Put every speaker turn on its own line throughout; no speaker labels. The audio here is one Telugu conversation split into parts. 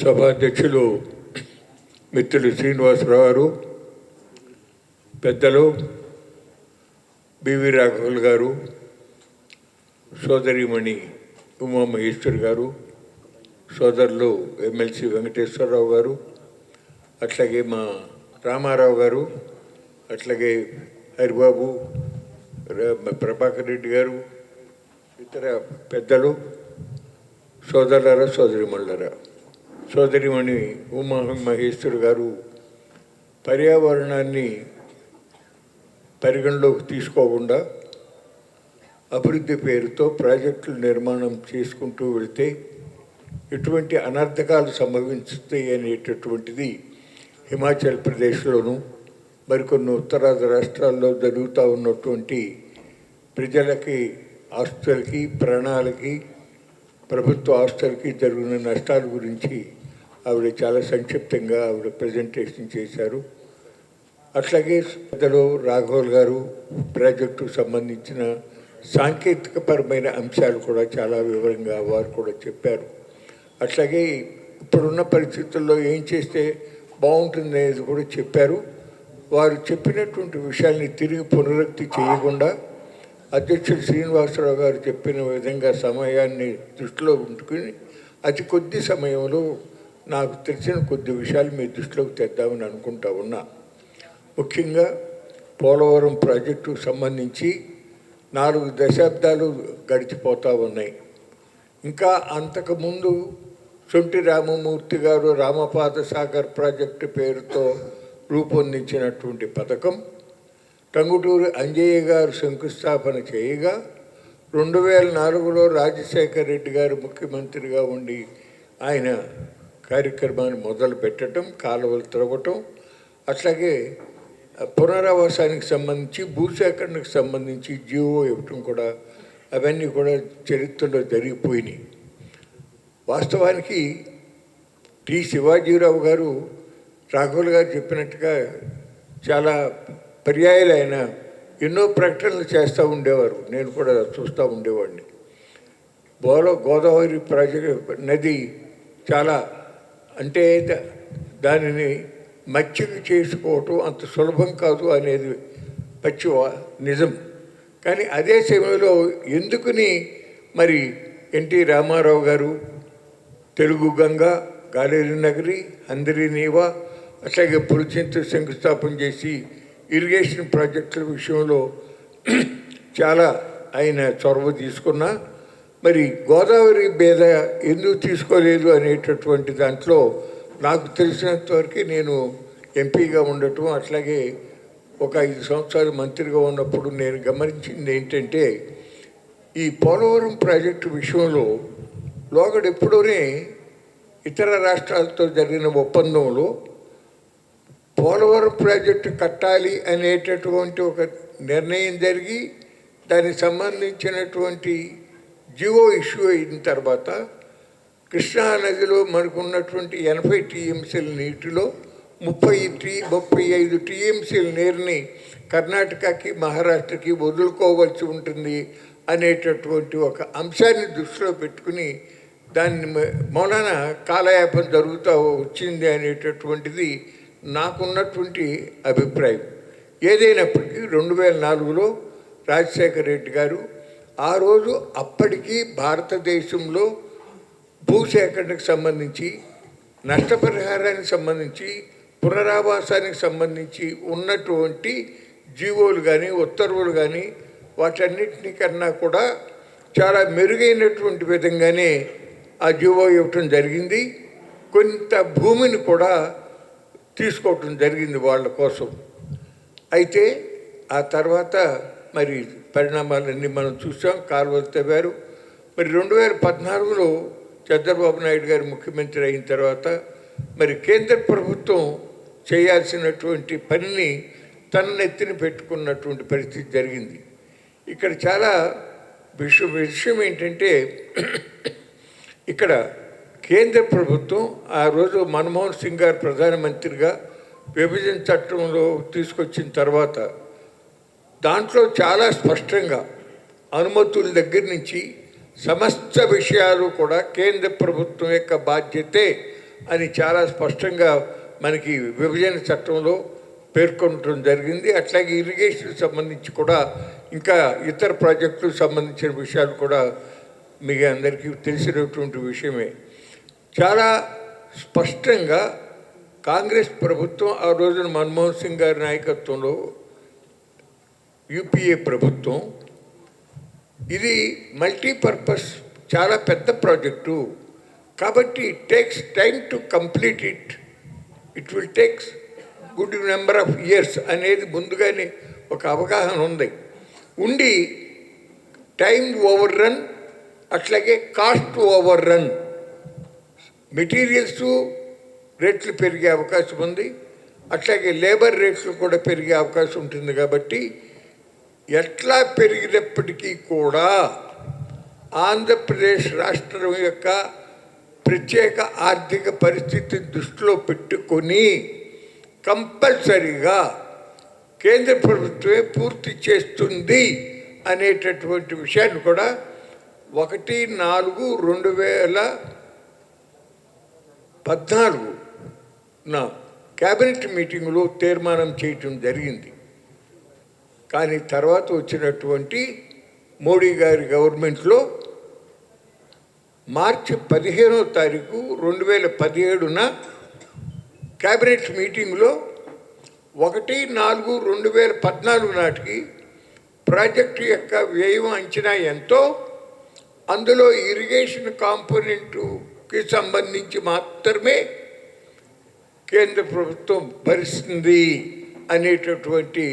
సభాధ్యక్షులు మిత్రులు శ్రీనివాసరావు గారు పెద్దలు బివి రాఘవులు గారు సోదరిమణి ఉమా మహేశ్వర్ గారు సోదరులు ఎమ్మెల్సీ వెంకటేశ్వరరావు గారు అట్లాగే మా రామారావు గారు అట్లాగే హరిబాబు ప్రభాకర్ రెడ్డి గారు ఇతర పెద్దలు సోదరులరా సోదరిమణులరా. సోదరిమణి ఉమా మహేశ్వర్ గారు పర్యావరణాన్ని పరిగణలోకి తీసుకోకుండా అభివృద్ధి పేరుతో ప్రాజెక్టుల నిర్మాణం చేసుకుంటూ వెళితే ఎటువంటి అనర్థకాలు సంభవిస్తాయి అనేటటువంటిది హిమాచల్ ప్రదేశ్లోను మరికొన్ని ఉత్తరాది రాష్ట్రాల్లో జరుగుతూ ఉన్నటువంటి ప్రజలకి ఆస్తులకి ప్రాణాలకి ప్రభుత్వ ఆస్తులకి జరిగిన నష్టాల గురించి ఆవిడ చాలా సంక్షిప్తంగా ఆవిడ ప్రజెంటేషన్ చేశారు. అట్లాగే పెద్దలు రాఘవల్ గారు ప్రాజెక్టుకు సంబంధించిన సాంకేతికపరమైన అంశాలు కూడా చాలా వివరంగా వారు కూడా చెప్పారు. అట్లాగే ఇప్పుడున్న పరిస్థితుల్లో ఏం చేస్తే బాగుంటుంది అనేది కూడా చెప్పారు. వారు చెప్పినటువంటి విషయాల్ని తిరిగి పునరుక్తి చేయకుండా అధ్యక్షుడు శ్రీనివాసరావు గారు చెప్పిన విధంగా సమయాన్ని దృష్టిలో ఉంచుకుని అతి కొద్ది సమయంలో నాకు తెలిసిన కొద్ది విషయాలు మీ దృష్టిలోకి తెద్దామని అనుకుంటా ఉన్నా. ముఖ్యంగా పోలవరం ప్రాజెక్టు సంబంధించి నాలుగు దశాబ్దాలు గడిచిపోతూ ఉన్నాయి. ఇంకా అంతకుముందు సొంటి రామమూర్తి గారు రామపాద సాగర్ ప్రాజెక్టు పేరుతో రూపొందించినటువంటి పథకం టంగుటూరు అంజయ్య గారు శంకుస్థాపన చేయగా రెండు వేల నాలుగులో రాజశేఖర రెడ్డి గారు ముఖ్యమంత్రిగా ఉండి ఆయన కార్యక్రమాన్ని మొదలు పెట్టడం కాలువలు తిరగటం అట్లాగే పునరావాసానికి సంబంధించి భూసేకరణకు సంబంధించి జీవో ఇవ్వటం కూడా అవన్నీ కూడా చరిత్రలో జరిగిపోయినాయి. వాస్తవానికి టి శివాజీరావు గారు రాఘవులు గారు చెప్పినట్టుగా చాలా పర్యాయాలు ఆయన ఎన్నో ప్రకటనలు చేస్తూ ఉండేవారు. నేను కూడా చూస్తూ ఉండేవాడిని. బోల గోదావరి ప్రాజెక్ట్ నది చాలా అంటే దానిని మచ్చిక చేసుకోవటం అంత సులభం కాదు అనేది పచ్చి నిజం. కానీ అదే సమయంలో ఎందుకుని మరి ఎన్టీ రామారావు గారు తెలుగు గంగ గాలేరు నగరి అందరి నీవా అట్లాగే పులిచింత శంకుస్థాపన చేసి ఇరిగేషన్ ప్రాజెక్టుల విషయంలో చాలా ఆయన చొరవ తీసుకున్నా మరి గోదావరి మీద ఎందుకు తీసుకోలేదు అనేటటువంటి దాంట్లో నాకు తెలిసినంత వరకు నేను ఎంపీగా ఉండటం అట్లాగే ఒక ఐదు సంవత్సరాలు మంత్రిగా ఉన్నప్పుడు నేను గమనించింది ఏంటంటే ఈ పోలవరం ప్రాజెక్టు విషయంలో లోగడు ఎప్పుడూనే ఇతర రాష్ట్రాలతో జరిగిన ఒప్పందంలో పోలవరం ప్రాజెక్టు కట్టాలి అనేటటువంటి ఒక నిర్ణయం జరిగి దానికి సంబంధించినటువంటి జివో ఇష్యూ అయిన తర్వాత కృష్ణా నదిలో మనకు ఉన్నటువంటి ఎనభై టీఎంసీల నీటిలో ముప్పై టీ ముప్పై ఐదు టీఎంసీల నీరుని కర్ణాటకకి మహారాష్ట్రకి వదులుకోవాల్సి ఉంటుంది అనేటటువంటి ఒక అంశాన్ని దృష్టిలో పెట్టుకుని దాన్ని మ- మౌనాన జరుగుతూ వచ్చింది అనేటటువంటిది నాకున్నటువంటి అభిప్రాయం. ఏదైనప్పటికీ రెండు వేల నాలుగులో రాజశేఖర రెడ్డి గారు ఆ రోజు అప్పటికి భారతదేశంలో భూసేకరణకు సంబంధించి నష్టపరిహారానికి సంబంధించి పునరావాసానికి సంబంధించి ఉన్నటువంటి జీవోలు కానీ ఉత్తర్వులు కానీ వాటన్నిటిని కన్నా కూడా చాలా మెరుగైనటువంటి విధంగానే ఆ జీవో ఇవ్వటం జరిగింది. కొంత భూమిని కూడా తీసుకోవటం జరిగింది వాళ్ళ కోసం. అయితే ఆ తర్వాత మరి పరిణామాలన్నీ మనం చూసాం. కాలువలు తవ్వారు మరి రెండు వేల పద్నాలుగులో చంద్రబాబు నాయుడు గారు ముఖ్యమంత్రి అయిన తర్వాత మరి కేంద్ర ప్రభుత్వం చేయాల్సినటువంటి పనిని తన నెత్తిన పెట్టుకున్నటువంటి పరిస్థితి జరిగింది. ఇక్కడ చాలా విషయం విషయం ఏంటంటే ఇక్కడ కేంద్ర ప్రభుత్వం ఆ రోజు మన్మోహన్ సింగ్ గారు ప్రధానమంత్రిగా విభజన చట్టంలో తీసుకొచ్చిన తర్వాత దాంట్లో చాలా స్పష్టంగా అనుమతుల దగ్గర నుంచి సమస్త విషయాలు కూడా కేంద్ర ప్రభుత్వం యొక్క బాధ్యతే అని చాలా స్పష్టంగా మనకి విభజన చట్టంలో పేర్కొనటం జరిగింది. అట్లాగే ఇరిగేషన్ సంబంధించి కూడా ఇంకా ఇతర ప్రాజెక్టులకు సంబంధించిన విషయాలు కూడా మీకు అందరికీ తెలిసినటువంటి విషయమే. చాలా స్పష్టంగా కాంగ్రెస్ ప్రభుత్వం ఆ రోజున మన్మోహన్ సింగ్ గారి నాయకత్వంలో యూపీఏ ప్రభుత్వం ఇది మల్టీపర్పస్ చాలా పెద్ద ప్రాజెక్టు. కాబట్టి it takes time to complete it it will takes good number of years అనేది ముందుగానే ఒక అవగాహన ఉంది. ఉండి టైం ఓవర్ రన్ అట్లాగే కాస్ట్ ఓవర్ రన్ మెటీరియల్స్ రేట్లు పెరిగే అవకాశం ఉంది. అట్లాగే లేబర్ రేట్లు కూడా పెరిగే అవకాశం ఉంటుంది కాబట్టి ఎట్లా పెరిగినప్పటికీ కూడా ఆంధ్రప్రదేశ్ రాష్ట్రం యొక్క ప్రత్యేక ఆర్థిక పరిస్థితి దృష్టిలో పెట్టుకొని కంపల్సరీగా కేంద్ర ప్రభుత్వమే పూర్తి చేస్తుంది అనేటటువంటి విషయాన్ని కూడా ఒకటి నాలుగు రెండు వేల పద్నాలుగు నా క్యాబినెట్ మీటింగ్లో తీర్మానం చేయటం జరిగింది. కానీ తర్వాత వచ్చినటువంటి మోడీ గారి గవర్నమెంట్లో మార్చి పదిహేనో తారీఖు రెండు వేల పదిహేడున క్యాబినెట్ మీటింగ్లో ఒకటి నాలుగు రెండు వేల పద్నాలుగు నాటికి ప్రాజెక్టు యొక్క వ్యయం అంచనా ఎంతో అందులో ఇరిగేషన్ కాంపోనెంట్కి సంబంధించి మాత్రమే కేంద్ర ప్రభుత్వం భరిస్తుంది అనేటటువంటి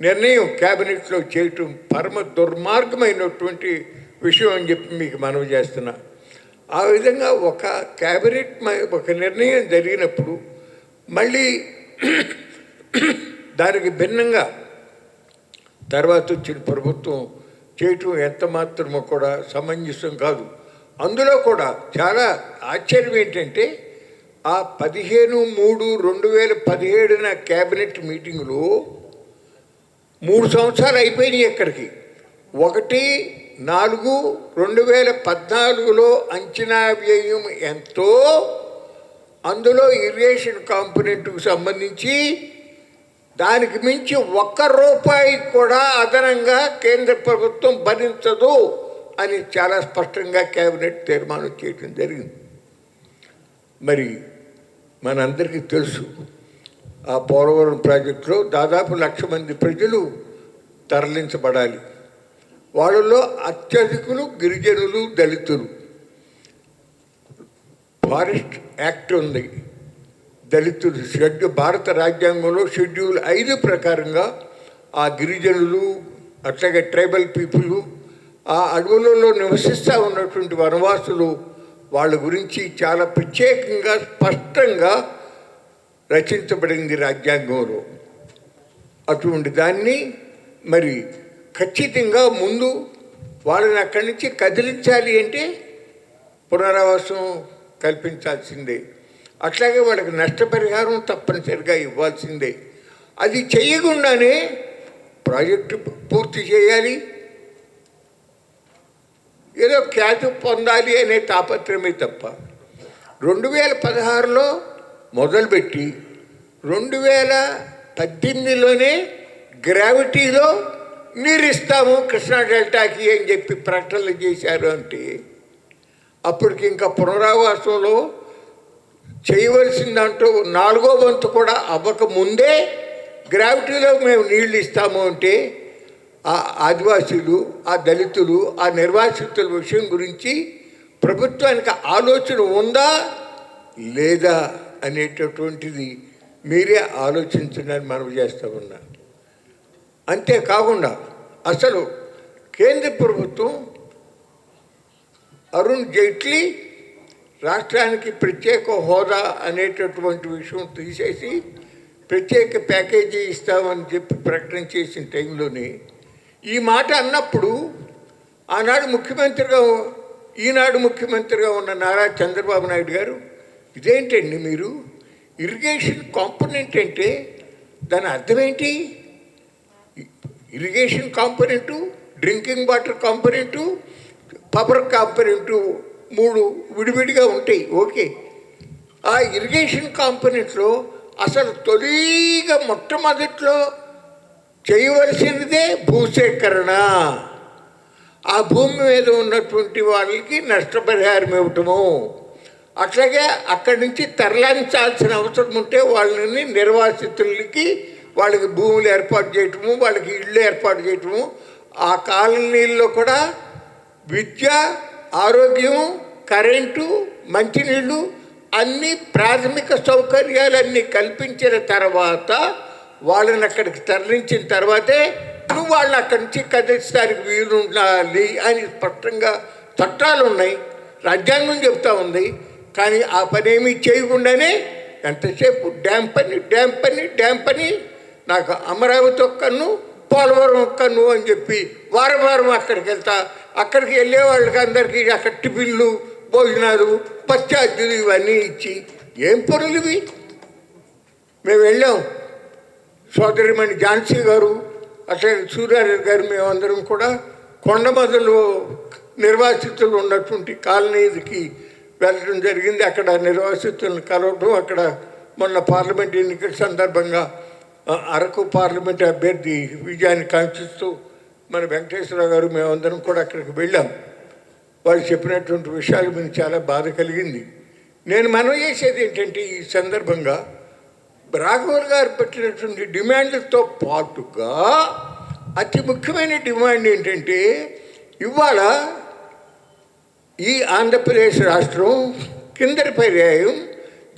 నిర్ణయం క్యాబినెట్లో చేయటం పరమ దుర్మార్గమైనటువంటి విషయం అని చెప్పి మీకు మనవి చేస్తున్నా. ఆ విధంగా ఒక క్యాబినెట్ ఒక నిర్ణయం జరిగినప్పుడు మళ్ళీ దానికి భిన్నంగా తర్వాత వచ్చిన ప్రభుత్వం చేయటం ఎంత మాత్రమో కూడా సమంజసం కాదు. అందులో కూడా చాలా ఆశ్చర్యం ఏంటంటే ఆ పదిహేను మూడు రెండు వేల పదిహేడున క్యాబినెట్ మీటింగ్లో మూడు సంవత్సరాలు అయిపోయినాయి ఎక్కడికి ఒకటి నాలుగు రెండు వేల పద్నాలుగులో అంచనా వ్యయం ఎంతో అందులో ఇరిగేషన్ కాంపోనెంట్కు సంబంధించి దానికి మించి ఒక్క రూపాయి కూడా అదనంగా కేంద్ర ప్రభుత్వం భరించదు అని చాలా స్పష్టంగా కేబినెట్ తీర్మానం చేయడం జరిగింది. మరి మనందరికీ తెలుసు ఆ పోలవరం ప్రాజెక్టులో దాదాపు లక్ష మంది ప్రజలు తరలించబడాలి. వాళ్ళలో అత్యధికులు గిరిజనులు దళితులు. ఫారెస్ట్ యాక్ట్ ఉంది. దళితులు షెడ్యూల్ భారత రాజ్యాంగంలో షెడ్యూల్ ఐదు ప్రకారంగా ఆ గిరిజనులు అట్లాగే ట్రైబల్ పీపుల్ ఆ అడవులలో నివసిస్తూ ఉన్నటువంటి వనవాసులు వాళ్ళ గురించి చాలా ప్రత్యేకంగా స్పష్టంగా రచించబడింది రాజ్యాంగంలో. అటువంటి దాన్ని మరి ఖచ్చితంగా ముందు వాళ్ళని అక్కడి నుంచి కదిలించాలి అంటే పునరావాసం కల్పించాల్సిందే. అట్లాగే వాళ్ళకి నష్టపరిహారం తప్పనిసరిగా ఇవ్వాల్సిందే. అది చేయకుండానే ప్రాజెక్టు పూర్తి చేయాలి. ఏదో ఖ్యాతి పొందాలి అనే తాపత్రమే తప్ప. రెండు వేల పదహారులో మొదలుపెట్టి రెండు వేల పద్దెనిమిదిలోనే గ్రావిటీలో నీరిస్తాము కృష్ణా డెల్టాకి అని చెప్పి ప్రకటనలు చేశారు అంటే అప్పటికి ఇంకా పునరావాసంలో చేయవలసిన దాంట్లో నాలుగో వంతు కూడా అవ్వక ముందే గ్రావిటీలో మేము నీళ్ళు ఇస్తాము అంటే ఆ ఆదివాసీలు ఆ దళితులు ఆ నిర్వాసితుల విషయం గురించి ప్రభుత్వానికి ఆలోచన ఉందా లేదా? అనేటటువంటిది మీరే ఆలోచించడానికి మనం చేస్తూ ఉన్నా. అంతేకాకుండా అసలు కేంద్ర ప్రభుత్వం అరుణ్ జైట్లీ రాష్ట్రానికి ప్రత్యేక హోదా అనేటటువంటి విషయం తీసేసి ప్రత్యేక ప్యాకేజీ ఇస్తామని చెప్పి ప్రకటన చేసిన టైంలోనే ఈ మాట అన్నప్పుడు ఆనాడు ముఖ్యమంత్రిగా ఈనాడు ముఖ్యమంత్రిగా ఉన్న నారా చంద్రబాబు నాయుడు గారు ఇదేంటండి మీరు? ఇరిగేషన్ కాంపోనెంట్ అంటే దాని అర్థం ఏంటి? Irrigation component drinking water component power component మూడు విడివిడిగా ఉంటాయి. ఓకే ఆ ఇరిగేషన్ కాంపోనెంట్లో అసలు తొలిగా మొట్టమొదట్లో చేయవలసినదే భూసేకరణ. ఆ భూమి మీద ఉన్నటువంటి వాళ్ళకి నష్టపరిహారం ఇవ్వటము. అట్లాగే అక్కడి నుంచి తరలించాల్సిన అవసరం ఉంటే వాళ్ళని నిర్వాసితులకి వాళ్ళకి భూములు ఏర్పాటు చేయటము వాళ్ళకి ఇళ్ళు ఏర్పాటు చేయటము ఆ కాలనీల్లో కూడా విద్య ఆరోగ్యం కరెంటు మంచినీళ్ళు అన్ని ప్రాథమిక సౌకర్యాలన్నీ కల్పించిన తర్వాత వాళ్ళని అక్కడికి తరలించిన తర్వాతే నువ్వు వాళ్ళు అక్కడి నుంచి కదిలిస్తానికి వీలు ఉండాలి అని స్పష్టంగా చట్టాలు ఉన్నాయి రాజ్యాంగం చెప్తా ఉంది. కానీ ఆ పని ఏమీ చేయకుండానే ఎంతసేపు డ్యామ్ పని డ్యామ్ పని డ్యామ్ పని నాకు అమరావతి ఒక్కను పోలవరం ఒక్కను అని చెప్పి వారం వారం అక్కడికి వెళ్తా. అక్కడికి వెళ్ళే వాళ్ళకి అందరికీ అక్కడ టిఫిన్లు భోజనాలు పశ్చాత్తులు ఇవన్నీ ఇచ్చి ఏం పనులు ఇవి? మేము వెళ్ళాం. సోదరిమణి ఝాన్సీ గారు అట్లే సూర్యారెడ్డి గారు మేమందరం కూడా కొండమదలు నిర్వాసితులు ఉన్నటువంటి కాలనీకి వెళ్ళడం జరిగింది. అక్కడ నిర్వాసితులను కలవడం అక్కడ మొన్న పార్లమెంట్ ఎన్నికల సందర్భంగా అరకు పార్లమెంట్ అభ్యర్థి విజయాన్ని కాంక్షిస్తూ మన వెంకటేశ్వరరావు గారు మేమందరం కూడా అక్కడికి వెళ్ళాం. వాళ్ళు చెప్పినటువంటి విషయాలు మీకు చాలా బాధ కలిగింది. నేను మనం చేసేది ఏంటంటే ఈ సందర్భంగా రాఘవల్ గారు పెట్టినటువంటి డిమాండ్లతో పాటుగా అతి ముఖ్యమైన డిమాండ్ ఏంటంటే ఇవాళ ఈ ఆంధ్రప్రదేశ్ రాష్ట్రం కిందటి పర్యాయం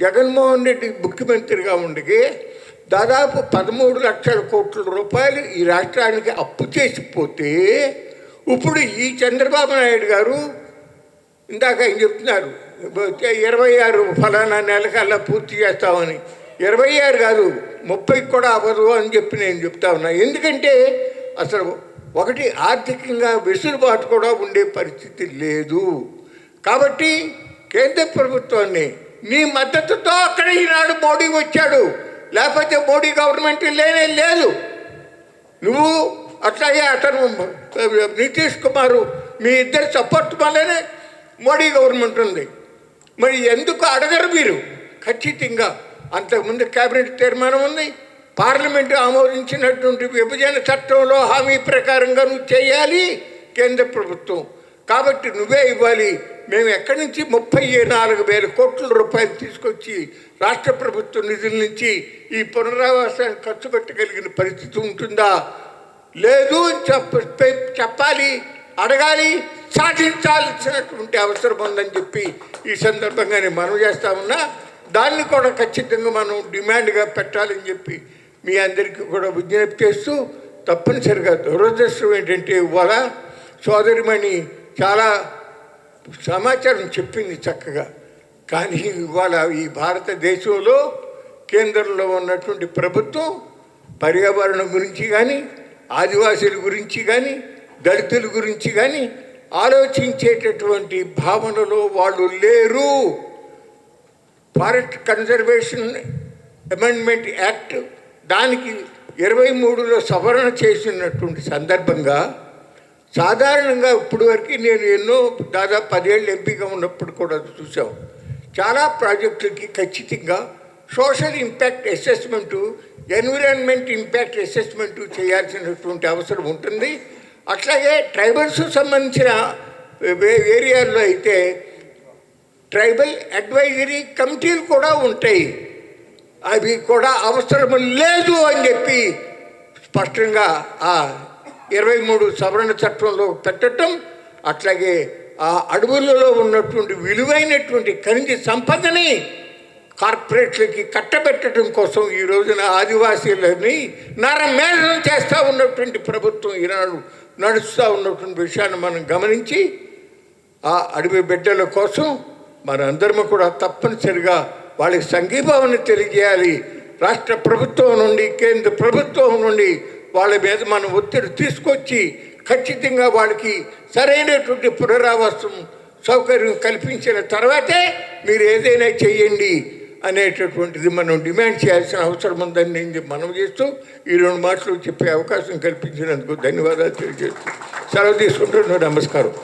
జగన్మోహన్ రెడ్డి ముఖ్యమంత్రిగా ఉండగే దాదాపు పదమూడు లక్షల కోట్ల రూపాయలు ఈ రాష్ట్రానికి అప్పు చేసిపోతే ఇప్పుడు ఈ చంద్రబాబు నాయుడు గారు ఇందాక ఆయన చెప్తున్నారు ఇరవై ఆరు ఫలానా నెలకల్లా పూర్తి చేస్తామని. ఇరవై ఆరు కాదు ముప్పైకి కూడా అవ్వదు అని చెప్పి నేను చెప్తా ఉన్నా. ఎందుకంటే అసలు ఒకటి ఆర్థికంగా వెసులుబాటు కూడా ఉండే పరిస్థితి లేదు. కాబట్టి కేంద్ర ప్రభుత్వాన్ని నీ మద్దతుతో అక్కడ ఈనాడు మోడీ వచ్చాడు. లేకపోతే మోడీ గవర్నమెంట్ లేనే లేదు. నువ్వు అట్లాగే అతను నితీష్ కుమారు మీ ఇద్దరు సపోర్ట్ వల్లనే మోడీ గవర్నమెంట్ ఉంది. మరి ఎందుకు అడగరు మీరు? ఖచ్చితంగా అంతకుముందు కేబినెట్ తీర్మానం ఉంది. పార్లమెంటు ఆమోదించినటువంటి విభజన చట్టంలో హామీ ప్రకారంగా నువ్వు చేయాలి కేంద్ర ప్రభుత్వం. కాబట్టి నువ్వే ఇవ్వాలి. మేము ఎక్కడి నుంచి ముప్పై నాలుగు వేల కోట్ల రూపాయలు తీసుకొచ్చి రాష్ట్ర ప్రభుత్వ నిధుల నుంచి ఈ పునరావాసానికి ఖర్చు పెట్టగలిగిన పరిస్థితి ఉంటుందా? లేదు చెప్ప చెప్పాలి. అడగాలి. సాధించాల్సినటువంటి అవసరం ఉందని చెప్పి ఈ సందర్భంగా నేను మనం చేస్తా ఉన్నా. దాన్ని కూడా ఖచ్చితంగా మనం డిమాండ్గా పెట్టాలని చెప్పి మీ అందరికీ కూడా విజ్ఞప్తి చేస్తూ తప్పనిసరిగా దురదృష్టం ఏంటంటే ఇవాళ సోదరిమణి చాలా సమాచారం చెప్పింది చక్కగా. కానీ ఇవాళ ఈ భారతదేశంలో కేంద్రంలో ఉన్నటువంటి ప్రభుత్వం పర్యావరణం గురించి కానీ ఆదివాసుల గురించి కానీ దళితుల గురించి కానీ ఆలోచించేటటువంటి భావనలో వాళ్ళు లేరు. ఫారెస్ట్ కన్జర్వేషన్ అమెండ్మెంట్ యాక్ట్ దానికి ఇరవై మూడులో సవరణ చేసినటువంటి సందర్భంగా సాధారణంగా ఇప్పటి వరకు నేను ఎన్నో దాదాపు పదేళ్ళు ఎంపీగా ఉన్నప్పుడు కూడా చూసాం చాలా ప్రాజెక్టులకి ఖచ్చితంగా social impact assessment environment impact assessment చేయాల్సినటువంటి అవసరం ఉంటుంది. అట్లాగే ట్రైబల్స్ సంబంధించిన వే- ఏరియాల్లో అయితే ట్రైబల్ అడ్వైజరీ కమిటీలు కూడా ఉంటాయి. అవి కూడా అవసరం లేదు అని చెప్పి స్పష్టంగా ఆ ఇరవై మూడు సవరణ చట్టంలో పెట్టడం అట్లాగే ఆ అడవులలో ఉన్నటువంటి విలువైనటువంటి ఖనిజ సంపదని కార్పొరేట్లకి కట్టబెట్టడం కోసం ఈ రోజున ఆదివాసీలని నరమేళనం చేస్తూ ఉన్నటువంటి ప్రభుత్వం ఈనాడు నడుస్తూ ఉన్నటువంటి విషయాన్ని మనం గమనించి ఆ అడవి బిడ్డల కోసం మనందరము కూడా తప్పనిసరిగా వాళ్ళకి సంఘీభావాన్ని తెలియజేయాలి. రాష్ట్ర ప్రభుత్వం నుండి కేంద్ర ప్రభుత్వం నుండి వాళ్ళ మీద మనం ఒత్తిడి తీసుకొచ్చి ఖచ్చితంగా వాళ్ళకి సరైనటువంటి పునరావాసం సౌకర్యం కల్పించిన తర్వాతే మీరు ఏదైనా చేయండి అనేటటువంటిది మనం డిమాండ్ చేయాల్సిన అవసరం ఉందని నేను మనం చేస్తూ ఈ రెండు మాటలు చెప్పే అవకాశం కల్పించినందుకు ధన్యవాదాలు తెలియజేస్తూ. సెలవు తీసుకుంటున్నాను. నమస్కారం.